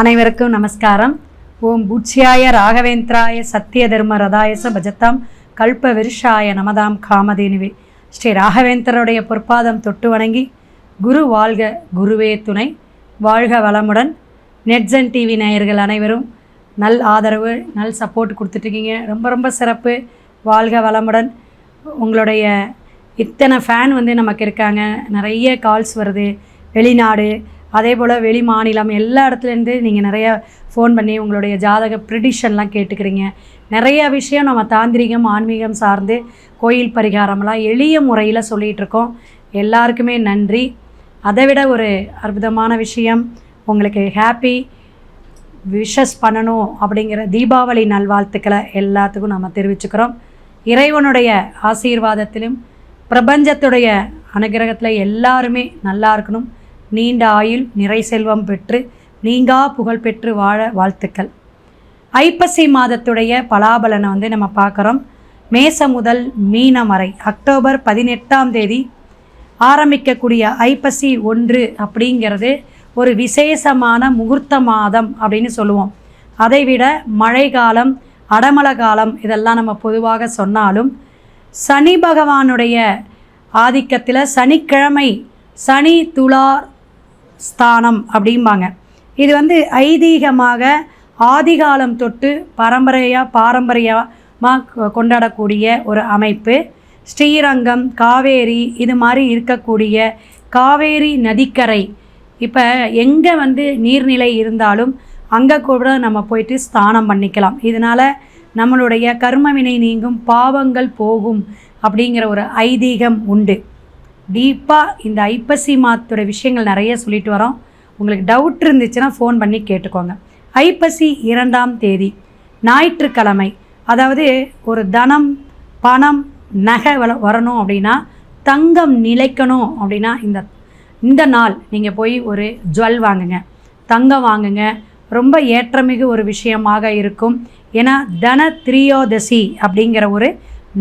அனைவருக்கும் நமஸ்காரம். ஓம் பூட்சியாய ராகவேந்திராய சத்திய தர்ம ரதாயச பஜத்தாம் கல்ப விருஷாய நமதாம் காமதேனுவே. ஸ்ரீ ராகவேந்தருடைய பொற்பாதம் தொட்டு வணங்கி குரு வாழ்க குருவே துணை. வாழ்க வளமுடன். நெட்ஜன் டிவி நேயர்கள் அனைவரும் நல் ஆதரவு நல் சப்போர்ட் கொடுத்துட்ருக்கீங்க. ரொம்ப ரொம்ப சிறப்பு. வாழ்க வளமுடன். உங்களுடைய இத்தனை ஃபேன் வந்து நமக்கு இருக்காங்க. நிறைய கால்ஸ் வருது. வெளிநாடு அதே போல் வெளி மாநிலம் எல்லா இடத்துலேருந்து நீங்கள் நிறைய ஃபோன் பண்ணி உங்களுடைய ஜாதக ப்ரிடிஷன்லாம் கேட்டுக்கிறீங்க. நிறைய விஷயம் நம்ம தாந்திரிகம் ஆன்மீகம் சார்ந்து கோயில் பரிகாரம்லாம் எளிய முறையில் சொல்லிகிட்டு இருக்கோம். எல்லாருக்குமே நன்றி. அதை விட ஒரு அற்புதமான விஷயம் உங்களுக்கு ஹாப்பி விஷஸ் பண்ணணும் அப்படிங்கிற தீபாவளி நல்வாழ்த்துக்களை எல்லாத்துக்கும் நம்ம தெரிவிச்சுக்கிறோம். இறைவனுடைய ஆசீர்வாதத்திலும் பிரபஞ்சத்துடைய அனுகிரகத்தில் எல்லாருமே நல்லா இருக்கணும். நீண்ட ஆயுள் நிறை செல்வம் பெற்று நீங்கா புகழ் பெற்று வாழ வாழ்த்துக்கள். ஐப்பசி மாதத்துடைய பலாபலனை வந்து நம்ம பார்க்குறோம். மேச முதல் மீனம் வரை அக்டோபர் பதினெட்டாம் தேதி ஆரம்பிக்கக்கூடிய ஐப்பசி ஒன்று அப்படிங்கிறது ஒரு விசேஷமான முகூர்த்த மாதம் அப்படின்னு சொல்லுவோம். அதைவிட மழை காலம் அடமழை காலம் இதெல்லாம் நம்ம பொதுவாக சொன்னாலும் சனி பகவானுடைய ஆதிக்கத்தில் சனிக்கிழமை சனி துளார் ஸ்தானம் அப்படிம்பாங்க. இது வந்து ஐதீகமாக ஆதிகாலம் தொட்டு பரம்பரையாக பாரம்பரியமாக கொண்டாடக்கூடிய ஒரு அமைப்பு. ஸ்ரீரங்கம் காவேரி இது மாதிரி இருக்கக்கூடிய காவேரி நதிக்கரை. இப்போ எங்கே வந்து நீர்நிலை இருந்தாலும் அங்கே கூட நம்ம போயிட்டு ஸ்தானம் பண்ணிக்கலாம். இதனால் நம்மளுடைய கர்மவினை நீங்கும் பாவங்கள் போகும் அப்படிங்கிற ஒரு ஐதீகம் உண்டு. டீப்பாக இந்த ஐப்பசி மாதத்தோட விஷயங்கள் நிறைய சொல்லிட்டு வரோம். உங்களுக்கு டவுட் இருந்துச்சுன்னா ஃபோன் பண்ணி கேட்டுக்கோங்க. ஐப்பசி இரண்டாம் தேதி ஞாயிற்றுக்கிழமை அதாவது ஒரு தனம் பணம் நகை வள வரணும் அப்படின்னா தங்கம் நிலைக்கணும் அப்படின்னா இந்த இந்த நாள் நீங்கள் போய் ஒரு ஜுவல் வாங்குங்க. தங்கம் வாங்குங்க. ரொம்ப ஏற்றமிகு ஒரு விஷயமாக இருக்கும். ஏன்னா தன திரியோதசி அப்படிங்கிற ஒரு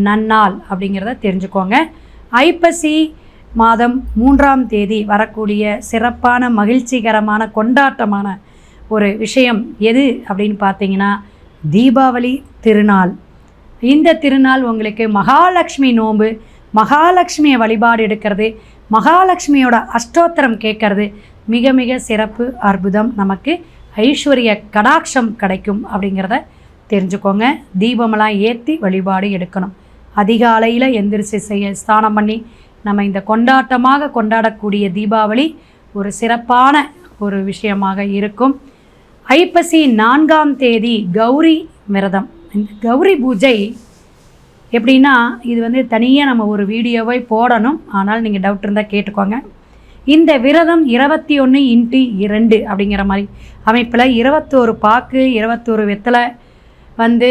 நன்னாள் அப்படிங்கிறத தெரிஞ்சுக்கோங்க. ஐப்பசி மாதம் மூன்றாம் தேதி வரக்கூடிய சிறப்பான மகிழ்ச்சிகரமான கொண்டாட்டமான ஒரு விஷயம் எது அப்படின்னு பார்த்தீங்கன்னா தீபாவளி திருநாள். இந்த திருநாள் உங்களுக்கு மகாலட்சுமி நோன்பு மகாலட்சுமியை வழிபாடு எடுக்கிறது மகாலட்சுமியோட அஷ்டோத்திரம் கேட்கறது. மிக மிக சிறப்பு அற்புதம் நமக்கு ஐஸ்வர்ய கடாட்சம் கிடைக்கும் அப்படிங்கிறத தெரிஞ்சுக்கோங்க. தீபமெல்லாம் ஏற்றி வழிபாடு எடுக்கணும். அதிகாலையில் எந்திரிச்சு செய்ய ஸ்நானம் பண்ணி நம்ம இந்த கொண்டாட்டமாக கொண்டாடக்கூடிய தீபாவளி ஒரு சிறப்பான ஒரு விஷயமாக இருக்கும். ஐப்பசி நான்காம் தேதி கௌரி விரதம். இந்த கௌரி பூஜை எப்படின்னா இது வந்து தனியாக நம்ம ஒரு வீடியோவை போடணும். ஆனால் நீங்கள் டவுட் இருந்தால் கேட்டுக்கோங்க. இந்த விரதம் இருபத்தி ஒன்று இன்ட்டு இரண்டு அப்படிங்கிற மாதிரி அமைப்பில் இருபத்தோரு பாக்கு இருபத்தோரு வெத்தலை வந்து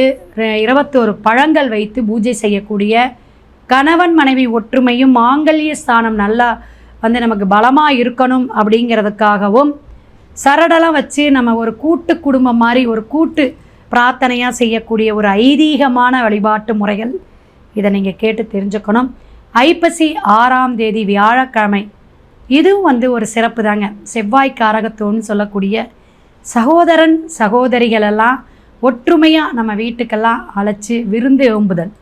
இருபத்தோரு பழங்கள் வைத்து பூஜை செய்யக்கூடிய கணவன் மனைவி ஒற்றுமையும் மாங்கல்ய ஸ்தானம் நல்லா வந்து நமக்கு பலமாக இருக்கணும் அப்படிங்கிறதுக்காகவும் சரடெல்லாம் வச்சு நம்ம ஒரு கூட்டு குடும்பம் மாதிரி ஒரு கூட்டு பிரார்த்தனையாக செய்யக்கூடிய ஒரு ஐதீகமான வழிபாட்டு முறைகள். இதை நீங்கள் கேட்டு தெரிஞ்சுக்கணும். ஐப்பசி ஆறாம் தேதி வியாழக்கிழமை. இதுவும் வந்து ஒரு சிறப்பு தாங்க. செவ்வாய் காரகத்தோன்னு சொல்லக்கூடிய சகோதரன் சகோதரிகள் எல்லாம் ஒற்றுமையாக நம்ம வீட்டுக்கெல்லாம் அழைச்சி விருந்து ஓம்புதல்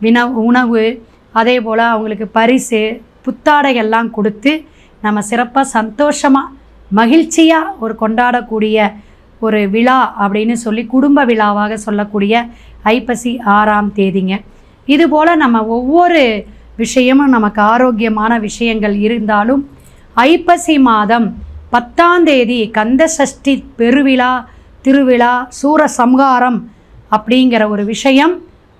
வின உணவு அதே போல் அவங்களுக்கு பரிசு புத்தாடைகள்லாம் கொடுத்து நம்ம சிறப்பாக சந்தோஷமாக மகிழ்ச்சியாக ஒரு கொண்டாடக்கூடிய ஒரு விழா அப்படின்னு சொல்லி குடும்ப விழாவாக சொல்லக்கூடிய ஐப்பசி ஆறாம் தேதிங்க. இதுபோல் நம்ம ஒவ்வொரு விஷயமும் நமக்கு ஆரோக்கியமான விஷயங்கள் இருந்தாலும் ஐப்பசி மாதம் பத்தாம் தேதி கந்த சஷ்டி பெருவிழா திருவிழா சூரசம்ஹாரம் அப்படிங்கிற ஒரு விஷயம்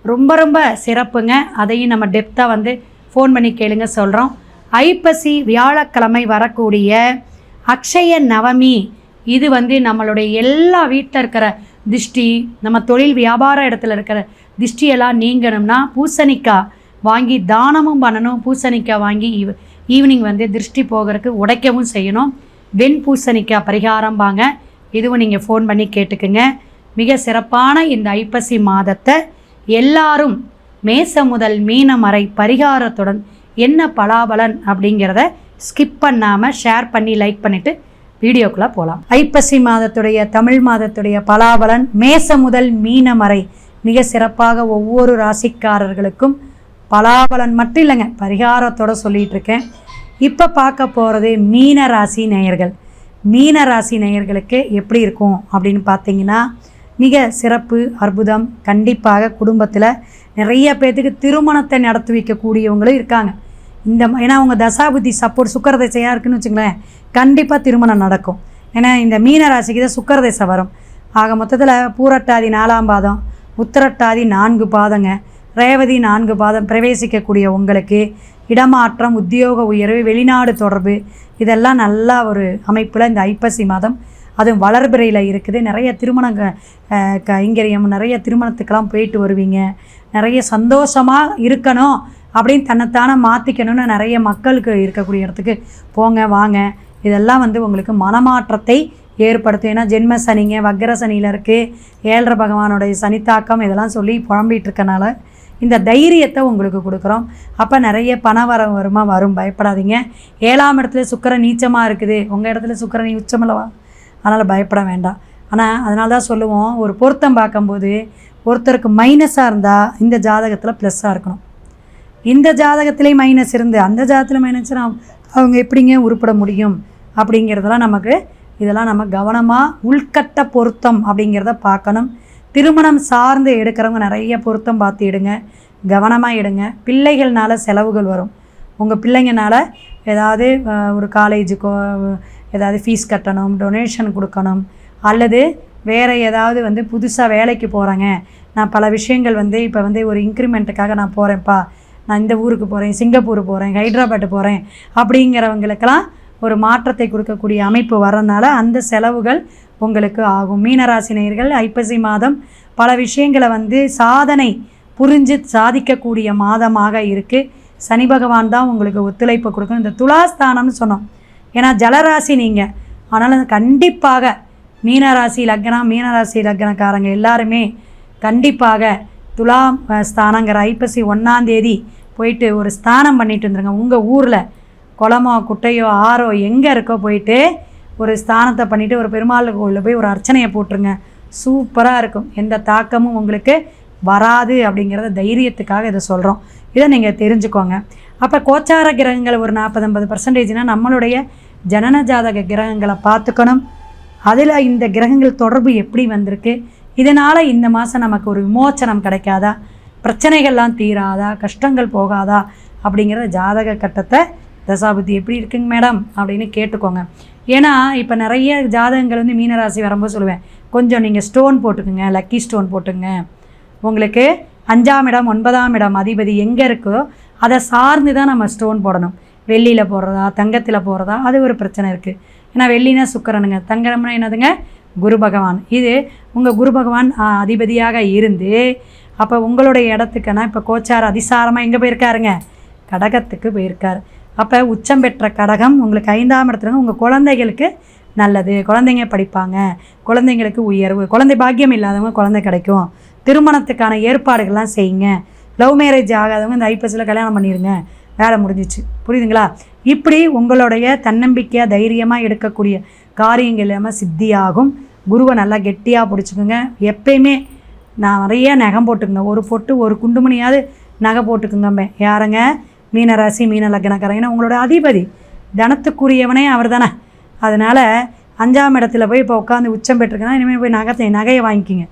ரொம்ப ரொம்ப சிறப்புங்க. அதையும் நம்ம டெப்த்தாக வந்து ஃபோன் பண்ணி கேளுங்க சொல்கிறோம் ஐப்பசி வியாழக்கிழமை வரக்கூடிய அக்ஷய நவமி இது வந்து நம்மளுடைய எல்லா வீட்டில் இருக்கிற திஷ்டி நம்ம தொழில் வியாபார இடத்துல இருக்கிற திஷ்டியெல்லாம் நீங்கணும்னா பூசணிக்காய் வாங்கி தானமும் பண்ணணும். பூசணிக்காய் வாங்கி ஈவ் ஈவினிங் வந்து திருஷ்டி போகிறதுக்கு உடைக்கவும் செய்யணும். வெண் பூசணிக்காய் பரிகாரம் வாங்க. இதுவும் நீங்கள் ஃபோன் பண்ணி கேட்டுக்குங்க. மிக சிறப்பான இந்த ஐப்பசி மாதத்தை எல்லாரும் மேச முதல் மீனம் வரை பரிகாரத்துடன் என்ன பலாபலன் அப்படிங்கிறத ஸ்கிப் பண்ணாமல் ஷேர் பண்ணி லைக் பண்ணிவிட்டு வீடியோக்குள்ளே போகலாம் ஐப்பசி மாதத்துடைய தமிழ் மாதத்துடைய பலாபலன் மேச முதல் மீனம் வரை மிக சிறப்பாக ஒவ்வொரு ராசிக்காரர்களுக்கும் பலாபலன் மட்டும் இல்லைங்க பரிகாரத்தோட சொல்லிகிட்ருக்கேன் இருக்கேன். இப்போ பார்க்க போகிறது மீன ராசி நேயர்கள். மீன ராசி நேயர்களுக்கு எப்படி இருக்கும் அப்படின்னு பார்த்தீங்கன்னா மிக சிறப்பு அற்புதம். கண்டிப்பாக குடும்பத்தில் நிறைய பேர்த்துக்கு திருமணத்தை நடத்தி வைக்கக்கூடியவங்களும் இருக்காங்க. இந்த ஏன்னா அவங்க தசாபுத்தி சப்போர்ட் சுக்கர திசையாக இருக்குன்னு வச்சுங்களேன் கண்டிப்பாக திருமணம் நடக்கும். ஏன்னா இந்த மீன ராசிக்கு தான் சுக்கர வரும். ஆக மொத்தத்தில் பூரட்டாதி நாலாம் பாதம் உத்திரட்டாதி நான்கு பாதங்க ரேவதி நான்கு பாதம் பிரவேசிக்கக்கூடிய உங்களுக்கு இடமாற்றம் உத்தியோக உயர்வு வெளிநாடு தொடர்பு இதெல்லாம் நல்லா ஒரு அமைப்பில் இந்த ஐப்பசி மாதம் அதுவும் வளர்பிறையில் இருக்குது. நிறைய திருமண கைங்கரியம் நிறைய திருமணத்துக்கெல்லாம் போயிட்டு வருவீங்க. நிறைய சந்தோஷமாக இருக்கணும் அப்படின்னு தன்னைத்தானே மாற்றிக்கணும்னு நிறைய மக்களுக்கு இருக்கக்கூடிய இடத்துக்கு போங்க வாங்க. இதெல்லாம் வந்து உங்களுக்கு மனமாற்றத்தை ஏற்படுத்தும். ஏன்னா ஜென்ம சனிங்க வக்கர சனியில் இருக்குது ஏழரை பகவானுடைய சனித்தாக்கம் இதெல்லாம் சொல்லி புலம்பிட்டு இருக்கனால இந்த தைரியத்தை உங்களுக்கு கொடுக்குறோம். அப்போ நிறைய பண வர வருமா? வரும். பயப்படாதீங்க. ஏழாம் இடத்துல சுக்கிரன் நீச்சமாக இருக்குது. உங்கள் இடத்துல சுக்கிரன் உச்சமல்லவா அதனால் பயப்பட வேண்டாம். ஆனால் அதனால தான் சொல்லுவோம் ஒரு பொருத்தம் பார்க்கும்போது ஒருத்தருக்கு மைனஸாக இருந்தால் இந்த ஜாதகத்தில் ப்ளஸ்ஸாக இருக்கணும். இந்த ஜாதகத்திலே மைனஸ் இருந்து அந்த ஜாதகத்தில் மைனஸ் அவங்க எப்படிங்க உருப்பட முடியும்? அப்படிங்கிறதெல்லாம் நமக்கு இதெல்லாம் நம்ம கவனமாக உள்கட்ட பொருத்தம் அப்படிங்கிறத பார்க்கணும். திருமணம் சார்ந்து எடுக்கிறவங்க நிறைய பொருத்தம் பார்த்து எடுங்க. கவனமாக எடுங்க. பிள்ளைகள்னால செலவுகள் வரும். உங்கள் பிள்ளைங்கனால ஏதாவது ஒரு காலேஜுக்கோ ஏதாவது ஃபீஸ் கட்டணும் டொனேஷன் கொடுக்கணும் அல்லது வேறு ஏதாவது வந்து புதுசாக வேலைக்கு போகிறேங்க நான் பல விஷயங்கள் வந்து இப்போ வந்து ஒரு இன்க்ரிமெண்ட்டுக்காக நான் போகிறேன்ப்பா நான் இந்த ஊருக்கு போகிறேன் சிங்கப்பூர் போகிறேன் ஹைதராபாத் போகிறேன் அப்படிங்கிறவங்களுக்கெல்லாம் ஒரு மாற்றத்தை கொடுக்கக்கூடிய அமைப்பு வரனால அந்த செலவுகள் உங்களுக்கு ஆகும். மீனராசி நேயர்கள் ஐப்பசி மாதம் பல விஷயங்களை வந்து சாதனை புரிஞ்சு சாதிக்கக்கூடிய மாதமாக இருக்குது சனி பகவான் தான் உங்களுக்கு ஒத்துழைப்பு கொடுக்கும் இந்த துலாஸ்தானம்னு சொன்னோம். ஏன்னா ஜலராசி நீங்கள் ஆனாலும் கண்டிப்பாக மீனராசி லக்னம் மீனராசி லக்னக்காரங்க எல்லாருமே கண்டிப்பாக துலாம் ஸ்தானங்கிற ஐப்பசி ஒன்றாந்தேதி போயிட்டு ஒரு ஸ்தானம் பண்ணிட்டு வந்துருங்க. உங்கள் ஊரில் குளமோ குட்டையோ ஆறோ எங்கே இருக்கோ போயிட்டு ஒரு ஸ்தானத்தை பண்ணிவிட்டு ஒரு பெருமாள் கோவிலில் போய் ஒரு அர்ச்சனையை போட்டுருங்க. சூப்பராக இருக்கும். எந்த தாக்கமும் உங்களுக்கு வராது அப்படிங்கிறத தைரியத்துக்காக இதை சொல்கிறோம் இதை நீங்கள் தெரிஞ்சுக்கோங்க. அப்போ கோச்சார கிரகங்கள் ஒரு நாற்பது ஐம்பது பர்சன்டேஜ்னால் நம்மளுடைய ஜனன ஜாதக கிரகங்களை பார்த்துக்கணும். அதில் இந்த கிரகங்கள் தொடர்பு எப்படி வந்திருக்கு? இதனால் இந்த மாதம் நமக்கு ஒரு விமோச்சனம் கிடைக்காதா? பிரச்சனைகள்லாம் தீராதா? கஷ்டங்கள் போகாதா? அப்படிங்கிற ஜாதக கட்டத்தை தசாபுத்தி எப்படி இருக்குங்க மேடம்? அப்படின்னு கேட்டுக்கோங்க. ஏன்னா இப்போ நிறைய ஜாதகங்கள் வந்து மீனராசி வரும்போது சொல்லுவேன். கொஞ்சம் நீங்கள் ஸ்டோன் போட்டுக்குங்க லக்கி ஸ்டோன் போட்டுங்க உங்களுக்கு அஞ்சாம் இடம் ஒன்பதாம் இடம் அதிபதி எங்கே இருக்கோ அதை சார்ந்து தான் நம்ம ஸ்டோன் போடணும். வெள்ளியில் போடுறதா தங்கத்தில் போடுறதா அது ஒரு பிரச்சனை இருக்குது ஏன்னா வெள்ளினா சுக்கரனுங்க. தங்கம்னா என்னதுங்க? குரு பகவான். இது உங்கள் குரு பகவான் அதிபதியாக இருந்து அப்போ உங்களுடைய இடத்துக்குன்னா இப்போ கோச்சார் அதிசாரமாக எங்கே போயிருக்காருங்க? கடகத்துக்கு போயிருக்கார். அப்போ உச்சம் பெற்ற கடகம் உங்களுக்கு ஐந்தாம் இடத்துல உங்கள் குழந்தைகளுக்கு நல்லது. குழந்தைங்க படிப்பாங்க. குழந்தைங்களுக்கு உயர்வு. குழந்தை பாக்கியம் இல்லாதவங்க குழந்தை கிடைக்கும். திருமணத்துக்கான ஏற்பாடுகள்லாம் செய்யுங்க. லவ் மேரேஜ் ஆகாதவங்க இந்த ஐப்பசியில் கல்யாணம் பண்ணிடுங்க வேலை முடிஞ்சிச்சு. புரியுதுங்களா? இப்படி உங்களுடைய தன்னம்பிக்கையாக தைரியமாக எடுக்கக்கூடிய காரியங்கள் இல்லாமல் சித்தியாகும். குருவை நல்லா கெட்டியாக பிடிச்சிக்கோங்க. எப்பயுமே நான் நிறைய நகம் போட்டுக்குங்க. ஒரு பொட்டு ஒரு குண்டுமணியாவது நகை போட்டுக்குங்க யாருங்க? மீனராசி மீன லக்னக்காரங்க. உங்களோட அதிபதி தனத்துக்குரியவனே அவர் தானே அதனால் அஞ்சாம் இடத்துல போய் இப்போ உட்காந்து உச்சம் பெற்றிருக்கேன்னா இனிமேல் போய் நகத்தை நகையை வாங்கிக்கிங்க.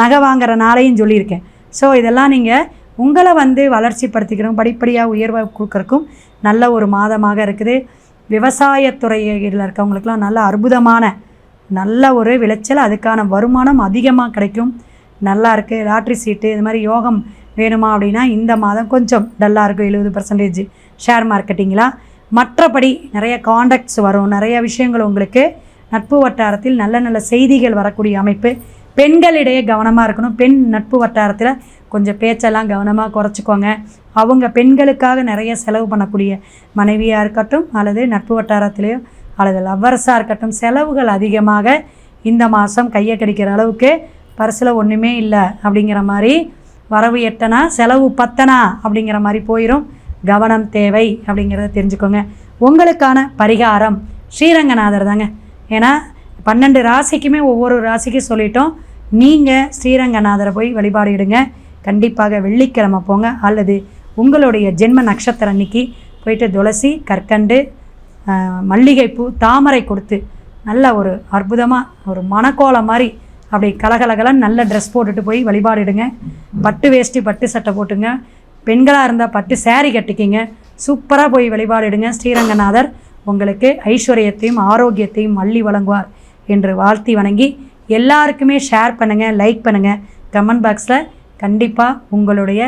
நகை வாங்குற நாளையும் சொல்லியிருக்கேன். ஸோ இதெல்லாம் நீங்கள் உங்களை வந்து வளர்ச்சிப்படுத்திக்கிறோம் படிப்படியாக உயர்வை கொடுக்குறக்கும் நல்ல ஒரு மாதமாக இருக்குது. விவசாயத்துறையில் இருக்கவங்களுக்கெல்லாம் நல்ல அற்புதமான நல்ல ஒரு விளைச்சல் அதுக்கான வருமானம் அதிகமாக கிடைக்கும். நல்லா இருக்குது லாட்ரி சீட்டு இது மாதிரி யோகம் வேணுமா அப்படின்னா இந்த மாதம் கொஞ்சம் டல்லாக இருக்கும். எழுபது பர்சன்டேஜ் ஷேர் மார்க்கெட்டிங்களா மற்றபடி நிறைய காண்டாக்ட்ஸ் வரும். நிறைய விஷயங்கள் உங்களுக்கு நட்பு வட்டாரத்தில் நல்ல நல்ல செய்திகள் வரக்கூடிய அமைப்பு. பெண்களிடையே கவனமாக இருக்கணும். பெண் நட்பு வட்டாரத்தில் கொஞ்சம் பேச்செல்லாம் கவனமாக குறைச்சிக்கோங்க. அவங்க பெண்களுக்காக நிறைய செலவு பண்ணக்கூடிய மனைவியாக இருக்கட்டும் அல்லது நட்பு வட்டாரத்திலேயோ அல்லது லவ்வரஸாக இருக்கட்டும் செலவுகள் அதிகமாக இந்த மாதம் கையை கடிக்கிற அளவுக்கு பரிசில் ஒன்றுமே இல்லை அப்படிங்கிற மாதிரி வரவு எட்டனா செலவு பத்தனா அப்படிங்கிற மாதிரி போயிடும் கவனம் தேவை அப்படிங்கிறத தெரிஞ்சுக்கோங்க. உங்களுக்கான பரிகாரம் ஸ்ரீரங்கநாதர் தாங்க. ஏன்னா பன்னெண்டு ராசிக்குமே ஒவ்வொரு ராசிக்கும் சொல்லிட்டோம். நீங்கள் ஸ்ரீரங்கநாதரை போய் வழிபாடிடுங்க கண்டிப்பாக வெள்ளிக்கிழமை போங்க. அல்லது உங்களுடைய ஜென்ம நட்சத்திரம் அன்னைக்கு போயிட்டு துளசி கற்கண்டு மல்லிகைப்பூ தாமரை கொடுத்து நல்ல ஒரு அற்புதமாக ஒரு மணக்கோலம் மாதிரி அப்படி கலகலகலன்னு நல்ல ட்ரெஸ் போட்டுட்டு போய் வழிபாடுடுங்க. பட்டு வேஷ்டி பட்டு சட்டை போட்டுங்க. பெண்களாக இருந்தால் பட்டு சேரீ கட்டிக்கிங்க. சூப்பராக போய் வழிபாடுடுங்க. ஸ்ரீரங்கநாதர் உங்களுக்கு ஐஸ்வர்யத்தையும் ஆரோக்கியத்தையும் மல்லி வழங்குவார் என்று வாழ்த்தி வணங்கி எல்லாருக்குமே ஷேர் பண்ணுங்கள் லைக் பண்ணுங்கள் கமெண்ட் பாக்ஸில் கண்டிப்பாக உங்களுடைய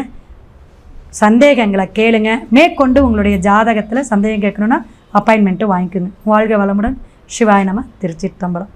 சந்தேகங்களை கேளுங்க. மேற்கொண்டு உங்களுடைய ஜாதகத்தில் சந்தேகம் கேட்கணுன்னா அப்பாயின்மெண்ட்டு வாங்கிக்கோங்க. வாழ்க வளமுடன். சிவாய நம திருச்சிற்றம்பலம்.